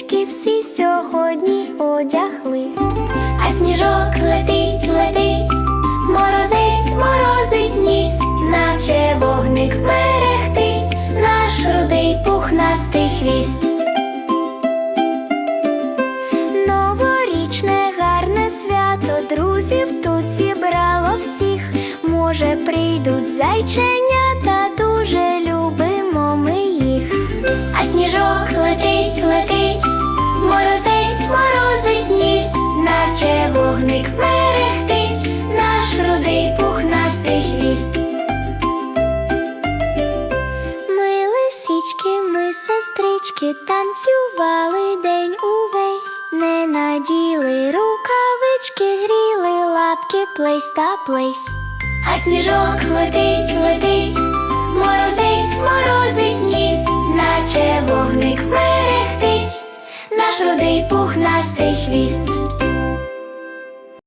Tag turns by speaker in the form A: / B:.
A: стрічки всі сьогодні одягли. А сніжок летить, летить, морозець, морозить ніс, наче вогник мерехтить, наш рудий пухнастий хвіст. Новорічне гарне свято, друзів тут зібрало всіх. Може, прийдуть зайченята, дуже летить, летить, морозець, морозить ніс, наче вогник мерехтить, наш рудий пухнастий хвіст. Ми лисички, ми сестрички, танцювали день увесь, не наділи рукавички, гріли лапки, плейс та плейс. А сніжок летить, летить, морозить наш рудий пухнастий хвіст.